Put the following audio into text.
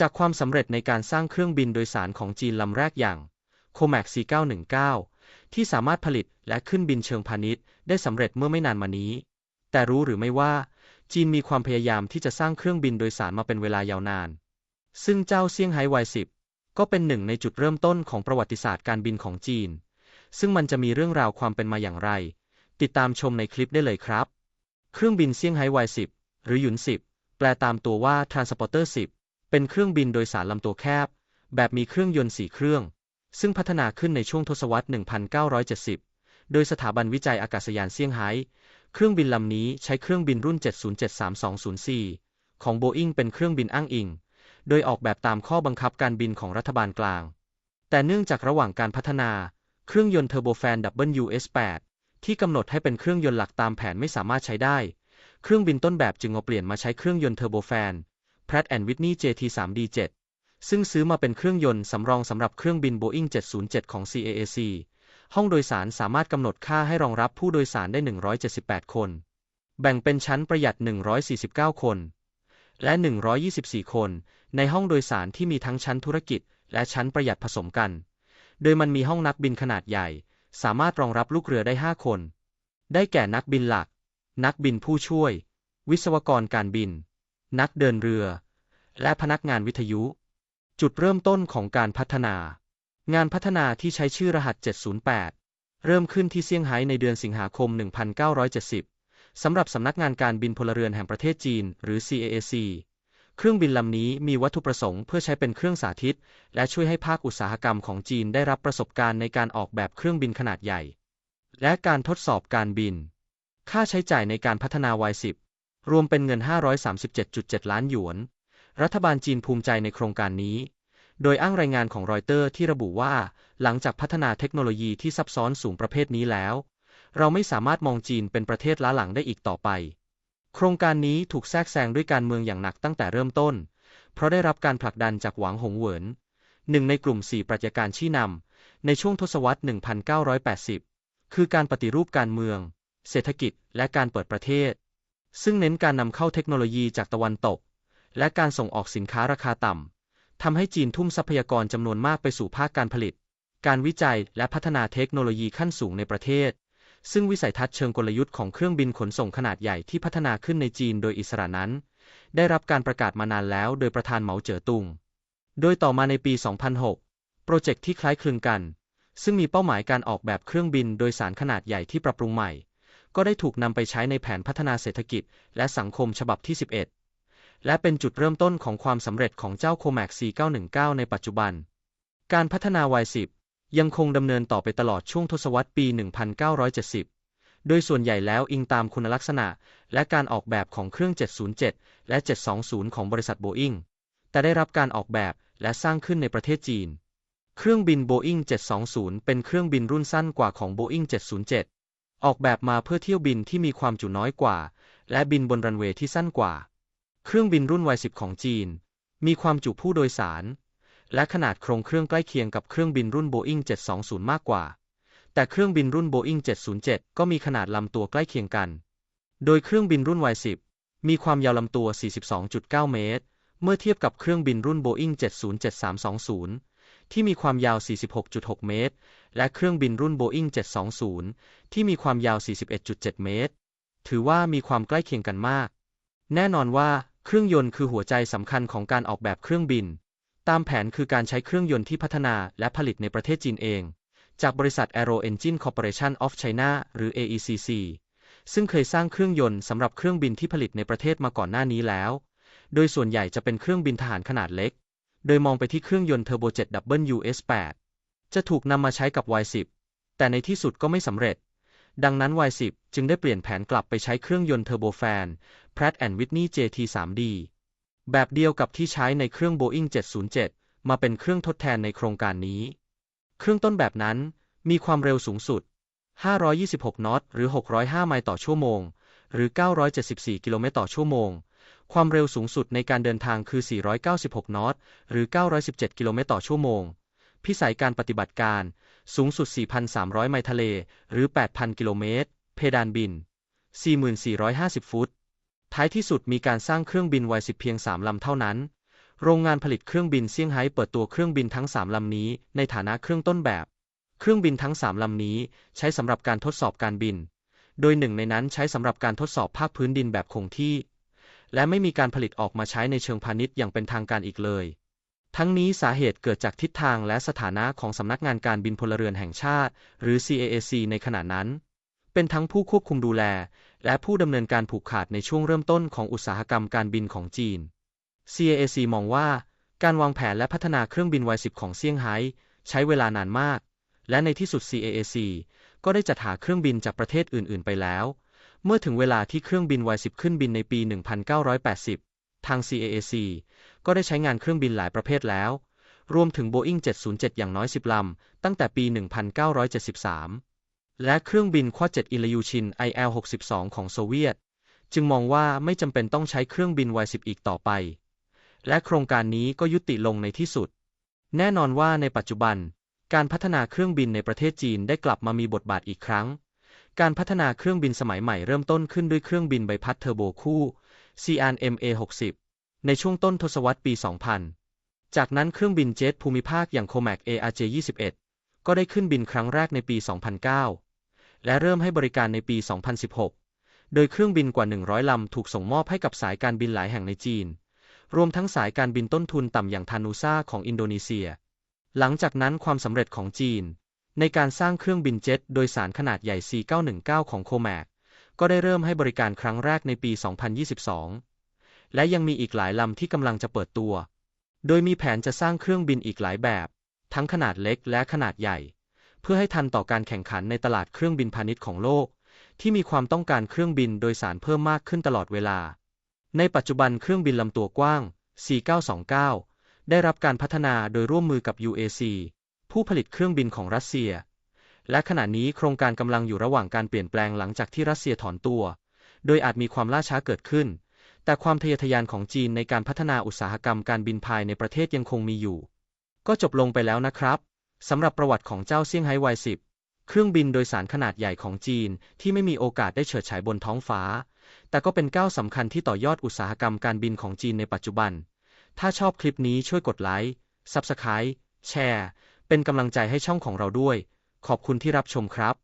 จากความสำเร็จในการสร้างเครื่องบินโดยสารของจีนลำแรกอย่าง COMAC C919 ที่สามารถผลิตและขึ้นบินเชิงพาณิชย์ได้สำเร็จเมื่อไม่นานมานี้ แต่รู้หรือไม่ว่า จีนมีความพยายามที่จะสร้างเครื่องบินโดยสารมาเป็นเวลายาวนาน ซึ่งเจ้าเซี่ยงไฮ้ Y10 ก็เป็นหนึ่งในจุดเริ่มต้นของประวัติศาสตร์การบินของจีน ซึ่งมันจะมีเรื่องราวความเป็นมาอย่างไร ติดตามชมในคลิปได้เลยครับ เครื่องบินเซี่ยงไฮ้ Y10 หรือหยุน10แปลตามตัวว่า Transporter 10 เป็นเครื่องบินโดยสารลำตัวแคบ แบบมีเครื่องยนต์สี่เครื่อง ซึ่งพัฒนาขึ้นในช่วงทศวรรษ 1970 โดยสถาบันวิจัยอากาศยานเซี่ยงไฮ้ เครื่องบินลำนี้ใช้เครื่องบินรุ่น 7073204 ของโบอิงเป็นเครื่องบินอ้างอิง โดยออกแบบตามข้อบังคับการบินของรัฐบาลกลาง แต่เนื่องจากระหว่างการพัฒนา เครื่องยนต์เทอร์โบแฟน WS8 ที่กำหนดให้เป็นเครื่องยนต์หลักตามแผนไม่สามารถใช้ได้ เครื่องบินต้นแบบจึงเอาเปลี่ยนมาใช้เครื่องยนต์เทอร์โบแฟน Pratt Whitney JT3D7 ซึ่งซื้อมาเป็นเครื่องยนต์สำรองสำหรับเครื่องบิน Boeing 707 ของ CAAC ห้องโดยสารสามารถกำหนดค่าให้รองรับผู้โดยสารได้ 178 คน แบ่งเป็นชั้นประหยัด 149 คน และ 124 คน ในห้องโดยสารที่มีทั้งชั้นธุรกิจ และชั้นประหยัดผสมกัน โดยมันมีห้องนักบินขนาดใหญ่ สามารถรองรับลูกเรือได้ 5 คน ได้แก่นักบินหลัก นักบินผู้ช่วย วิศวกรการบิน นักเดินเรือ และพนักงานวิทยุ จุดเริ่มต้นของการพัฒนา งานพัฒนาที่ใช้ชื่อรหัส 708 เริ่มขึ้นที่เซี่ยงไฮ้ในเดือนสิงหาคม 1970 สำหรับสำนักงานการบินพลเรือนแห่งประเทศจีน หรือ CAAC เครื่องบินลำนี้มีวัตถุประสงค์เพื่อใช้เป็นเครื่องสาธิต และช่วยให้ภาคอุตสาหกรรมของจีนได้รับประสบการณ์ในการออกแบบเครื่องบินขนาดใหญ่ และการทดสอบการบิน ค่าใช้จ่ายในการพัฒนา Y10 รวมเป็นเงิน 537.7 ล้านหยวน รัฐบาลจีนภูมิใจในโครงการนี้ โดยอ้างรายงานของรอยเตอร์ที่ระบุว่า หลังจากพัฒนาเทคโนโลยีที่ซับซ้อนสูงประเภทนี้แล้ว เราไม่สามารถมองจีนเป็นประเทศล้าหลังได้อีกต่อไป โครงการนี้ถูกแทรกแซงด้วยการเมืองอย่างหนักตั้งแต่เริ่มต้น เพราะได้รับการผลักดันจากหวังหงเหวินหนึ่งในกลุ่มสี่ปรัชญาการชี้นำในช่วงทศวรรษ 1980 คือการปฏิรูปการเมือง เศรษฐกิจ และการเปิดประเทศ ซึ่งเน้นการนำเข้าเทคโนโลยีจากตะวันตก และการส่งออกสินค้าราคาต่ำทำให้จีนทุ่มทรัพยากรจำนวนมากไปสู่ภาคการผลิต การวิจัยและพัฒนาเทคโนโลยีขั้นสูงในประเทศ ซึ่งวิสัยทัศน์เชิงกลยุทธ์ของเครื่องบินขนส่งขนาดใหญ่ที่พัฒนาขึ้นในจีนโดยอิสระนั้น ได้รับการประกาศมานานแล้วโดยประธานเหมาเจ๋อตุง โดยต่อมาในปี 2006 โปรเจกต์ที่คล้ายคลึงกัน ซึ่งมีเป้าหมายการออกแบบเครื่องบินโดยสารขนาดใหญ่ที่ปรับปรุงใหม่ ก็ได้ถูกนำไปใช้ในแผนพัฒนาเศรษฐกิจ และสังคมฉบับที่ 11 และเป็นจุดเริ่มต้นของความสำเร็จของเจ้าโคแม็ก C919 ในปัจจุบัน การพัฒนา Y10 ยังคงดำเนินต่อไปตลอดช่วงทศวรรษปี 1970 โดยส่วนใหญ่แล้วอิงตามคุณลักษณะ และการออกแบบของเครื่อง 707 และ 720 ของบริษัทโบอิงแต่ได้รับการออกแบบและสร้างขึ้นในประเทศจีน เครื่องบิน Boeing 720 เป็นเครื่องบินรุ่นสั้นกว่าของ Boeing 707 ออกแบบมาเพื่อเที่ยวบินที่มีความจุน้อยกว่า และบินบนรันเวย์ที่สั้นกว่า เครื่องบินรุ่น Y10 ของจีน มีความจุผู้โดยสาร และขนาดโครงเครื่องใกล้เคียงกับเครื่องบินรุ่น Boeing 720 มากกว่า แต่เครื่องบินรุ่น Boeing 707 ก็มีขนาดลำตัวใกล้เคียงกัน โดยเครื่องบินรุ่น Y10 มีความยาวลำตัว 42.9 เมตร เมื่อเทียบกับเครื่องบินรุ่น Boeing 707-320 ที่มีความยาว 46.6 เมตร และเครื่องบินรุ่น Boeing 720 ที่มีความยาว 41.7 เมตร ถือว่ามีความใกล้เคียงกันมาก แน่นอนว่าเครื่องยนต์คือหัวใจสำคัญของการออกแบบเครื่องบิน ตามแผนคือการใช้เครื่องยนต์ที่พัฒนาและผลิตในประเทศจีนเอง จากบริษัท Aero Engine Corporation of China หรือ AECC ซึ่งเคยสร้างเครื่องยนต์สำหรับเครื่องบินที่ผลิตในประเทศมาก่อนหน้านี้แล้ว โดยส่วนใหญ่จะเป็นเครื่องบินทหารขนาดเล็ก โดยมองไปที่เครื่องยนต์เทอร์โบเจ็ต WS8 จะถูกนำมาใช้กับ Y10 แต่ในที่สุดก็ไม่สำเร็จ ดังนั้น Y10 จึงได้เปลี่ยนแผนกลับไปใช้เครื่องยนต์เทอร์โบแฟน Pratt Whitney JT3D แบบเดียวกับที่ใช้ในเครื่อง Boeing 707 มาเป็นเครื่องทดแทนในโครงการนี้ เครื่องต้นแบบนั้นมีความเร็วสูงสุด 526 นอต หรือ 605 ไมล์ต่อชั่วโมง หรือ 974 กิโลเมตรต่อชั่วโมง ความเร็วสูงสุดในการเดินทางคือ 496 นอต หรือ 917 กิโลเมตรต่อชั่วโมง พิสัยการปฏิบัติการ สูงสุด 4,300 ไมล์ทะเล หรือ 8,000 กิโลเมตร เพดานบิน 4,450 ฟุต ท้ายที่สุดมีการสร้างเครื่องบิน Y10 เพียง 3 ลำเท่านั้น โรงงานผลิตเครื่องบินเซี่ยงไฮ้เปิดตัวเครื่องบินทั้ง 3 ลำนี้ ในฐานะเครื่องต้นแบบ เครื่องบินทั้ง 3 ลำนี้ ใช้สำหรับการทดสอบการบิน โดยหนึ่งในนั้นใช้สำหรับการทดสอบภาคพื้นดินแบบคงที่ และไม่มีการผลิตออกมาใช้ในเชิงพาณิชย์อย่างเป็นทางการอีกเลย ทั้งนี้สาเหตุเกิดจากทิศทางและสถานะของสำนักงานการบินพลเรือนแห่งชาติ หรือ CAAC ในขณะนั้น เป็นทั้งผู้ควบคุมดูแล และผู้ดำเนินการผูกขาดในช่วงเริ่มต้นของอุตสาหกรรมการบินของจีน CAAC มองว่า การวางแผนและพัฒนาเครื่องบิน Y10 ของเซี่ยงไฮ้ใช้เวลานานมาก และในที่สุด CAAC ก็ได้จัดหาเครื่องบินจากประเทศอื่น ๆ ไปแล้ว เมื่อถึงเวลาที่เครื่องบิน Y10 ขึ้นบินในปี 1980 ทาง CAAC ก็ได้ใช้งานเครื่องบินหลายประเภทแล้ว รวมถึง Boeing 707 อย่างน้อย 10 ลำ ตั้งแต่ปี 1973 และเครื่องบินควาเจ็ตอิลยูชิน IL-62 ของโซเวียต จึงมองว่าไม่จำเป็นต้องใช้เครื่องบิน Y10 อีกต่อไป และโครงการนี้ก็ยุติลงในที่สุด แน่นอนว่าในปัจจุบัน การพัฒนาเครื่องบินในประเทศจีนได้กลับมามีบทบาทอีกครั้ง การพัฒนาเครื่องบินสมัยใหม่เริ่มต้นขึ้นด้วยเครื่องบินใบพัดเทอร์โบคู่ CRM A60 ในช่วงต้นทศวรรษปี 2000 จากนั้นเครื่องบินเจ็ตภูมิภาคอย่าง Comac ARJ21 ก็ได้ขึ้นบินครั้งแรกในปี 2009 และเริ่มให้บริการในปี 2016 โดยเครื่องบินกว่า 100 ลำถูกส่งมอบให้กับสายการบินหลายแห่งในจีน รวมทั้งสายการบินต้นทุนต่ำอย่างทานูซาของอินโดนีเซีย หลังจากนั้นความสำเร็จของจีน ในการสร้างเครื่องบินเจ็ตโดยสารขนาดใหญ่ C919 ของ Comac ก็ได้เริ่มให้บริการครั้งแรกในปี 2022 และยังมีอีกหลายลำที่กำลังจะเปิดตัว โดยมีแผนจะสร้างเครื่องบินอีกหลายแบบ ทั้งขนาดเล็กและขนาดใหญ่ เพื่อให้ทันต่อการแข่งขันในตลาดเครื่องบินพาณิชย์ของโลก ที่มีความต้องการเครื่องบินโดยสารเพิ่มมากขึ้นตลอดเวลา ในปัจจุบันเครื่องบินลำตัวกว้าง C929 ได้รับการพัฒนาโดยร่วมมือกับ UAC ผู้ผลิตเครื่องบินของรัสเซีย และขณะนี้โครงการกำลังอยู่ระหว่างการเปลี่ยนแปลงหลังจากที่รัสเซียถอนตัว โดยอาจมีความล่าช้าเกิดขึ้น แต่ความทะเยอทะยานของจีนในการพัฒนาอุตสาหกรรมการบินภายในประเทศยังคงมีอยู่ ก็จบลงไปแล้วนะครับสำหรับประวัติของเจ้าเซี่ยงไฮ้ Y10 เครื่องบินโดยสารขนาดใหญ่ของจีนที่ไม่มีโอกาสได้เฉิดฉายบนท้องฟ้า แต่ก็เป็นก้าวสำคัญที่ต่อยอดอุตสาหกรรมการบินของจีนในปัจจุบัน ถ้าชอบคลิปนี้ช่วยกดไลค์ Subscribe แชร์ เป็นกำลังใจให้ช่องของเราด้วย ขอบคุณที่รับชมครับ